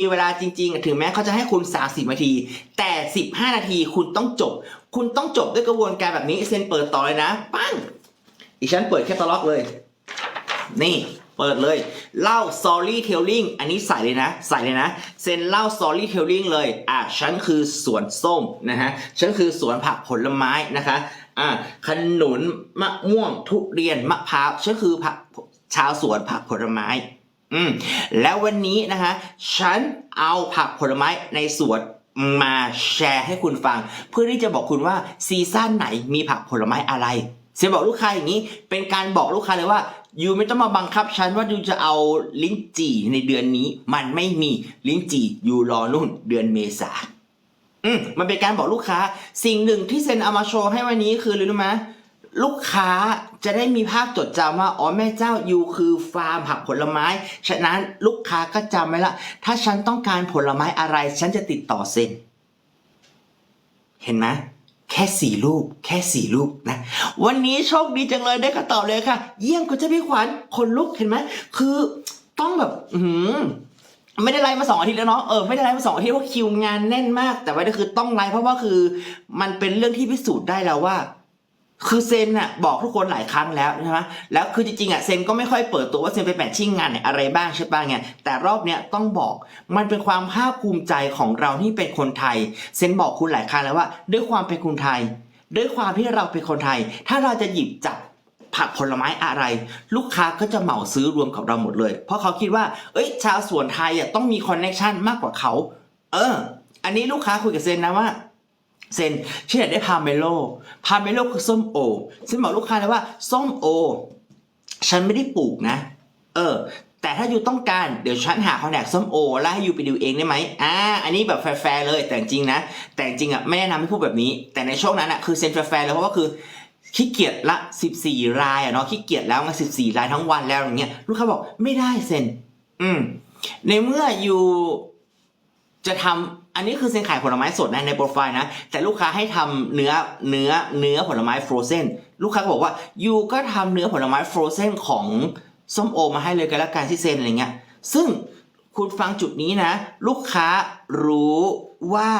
มีเวลาจริง ๆ ถึงแม้เขาจะให้คุณ 30 นาที แต่ 15 นาทีคุณต้องจบ คุณต้องจบด้วยกระบวนการแบบนี้เซนเปิดต่อเลยนะปั้งอีฉันเปิดแค่ตล็อกเลย นี่เปิดเลยเล่า storytelling อันนี้ใส่เลยนะ ใส่เลยนะ เซนเล่า storytelling เลยอะฉันคือสวนส้มนะฮะฉันคือสวนผักผลไม้นะคะอะขนุนมะม่วงทุเรียนมะพร้าวฉันคือผักชาวสวนผักผลไม้ อืมแล้ววันนี้นะคะฉันเอาผักผลไม้ในสวนมาแชร์ให้คุณฟัง เพื่อที่จะบอกคุณว่าซีซั่นไหนมีผักผลไม้อะไรเซนบอกลูกค้าอย่างนี้ เป็นการบอกลูกค้าเลยว่ายูไม่ต้องมาบังคับฉันว่ายูจะเอาลิ้นจี่ในเดือนนี้ มันไม่มีลิ้นจี่ยูรอนู่นเดือนเมษาอืมมันเป็นการบอกลูกค้า สิ่งหนึ่งที่เซนเอามาโชว์ให้วันนี้คือรู้ไหม ลูกค้าจะได้มีภาพจดจำว่าอ๋อแม่เจ้ายูคือฟาร์มผักผลไม้ ฉะนั้นลูกค้าก็จำไว้ละ ถ้าฉันต้องการผลไม้อะไร ฉันจะติดต่อเซนเห็นไหมแค่สี่รูป แค่สี่รูปนะ วันนี้โชคดีจังเลยได้คำตอบเลยค่ะ เยี่ยมคุณเจ้าพี่ขวัญคนลุกเห็นไหมคือต้องแบบอือหืไม่ได้ไลฟ์มาสองอาทิตย์แล้วเนาะเออไม่ได้ไลฟ์มาสองอาทิตย์เพราะคิวงานแน่นมาก แต่ว่าก็คือต้องไลฟ์เพราะว่าคือ มันเป็นเรื่องที่พิสูจน์ได้แล้วว่า คือเซนน่ะบอกทุกคนหลายครั้งแล้วใช่ไหมแล้วคือจริงๆอะเซนก็ไม่ค่อยเปิดตัวว่าเซนไปแปดชิ่งงานไหนอะไรบ้างใช่ป่ะไงแต่รอบเนี้ยต้องบอกมันเป็นความภาคภูมิใจของเราที่เป็นคนไทย เซนบอกคุณหลายครั้งแล้วว่า ด้วยความเป็นคนไทย ด้วยความที่เราเป็นคนไทย ถ้าเราจะหยิบจับผักผลไม้อะไร ลูกค้าก็จะเหมาซื้อรวมกับเราหมดเลย เพราะเขาคิดว่า เอ้ย ชาวสวนไทยอะต้องมีคอนเนคชันมากกว่าเขา เออ อันนี้ลูกค้าคุยกับเซนนะว่า เซนฉันอยากได้พาเมโล พาเมโลคือส้มโอฉันบอกลูกค้าเลยว่าส้มโอ ฉันไม่ได้ปลูกนะ เออ แต่ถ้าอยู่ต้องการเดี๋ยวฉันหาคอนแทคส้มโอ แล้วให้อยู่ไปดูเองได้ไหมอ่า อันนี้แบบแฟร์เลย แต่จริงนะ แต่จริงอะไม่แนะนำให้พูดแบบนี้ แต่ในช่วงนั้นอะคือเซนแฟร์เลยเพราะว่าคือขี้เกียจละ 14 รายอะเนาะขี้เกียจแล้วมา14 รายทั้งวันแล้วอย่างเงี้ยลูกค้าบอกไม่ได้เซน อืมในเมื่ออยู่ จะทำอันนี้คือเซนขายผลไม้สดนะในโปรไฟล์นะ แต่ลูกค้าให้ทำเนื้อเนื้อเนื้อผลไม้ฟรอเซนลูกค้าก็บอกว่ายูก็ทำเนื้อผลไม้ฟรอเซนของส้มโอมาให้เลยกันละกันที่เซนอะไรเงี้ยซึ่งคุณฟังจุดนี้นะ ลูกค้ารู้ว่า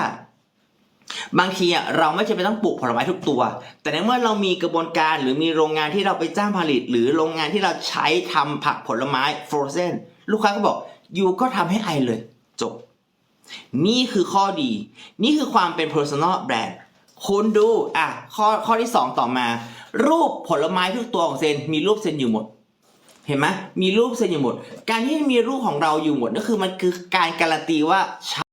บางทีอะเราไม่จำเป็นต้องปลูกผลไม้ทุกตัว แต่ในเมื่อเรามีกระบวนการหรือมีโรงงานที่เราไปจ้างผลิต หรือโรงงานที่เราใช้ทำผักผลไม้ฟรอเซนลูกค้าก็บอกยูก็ทำให้ไอเลยจบ นี่คือข้อดี นี่คือความเป็น personal brand คุณดูอะข้อข้อที่ 2 ต่อมา รูปผลไม้ทุกตัวของเซนมีรูปเซนอยู่หมด เห็นไหมมีรูปเซนอยู่หมด การที่มีรูปของเราอยู่หมดก็คือมันคือการการันตีว่า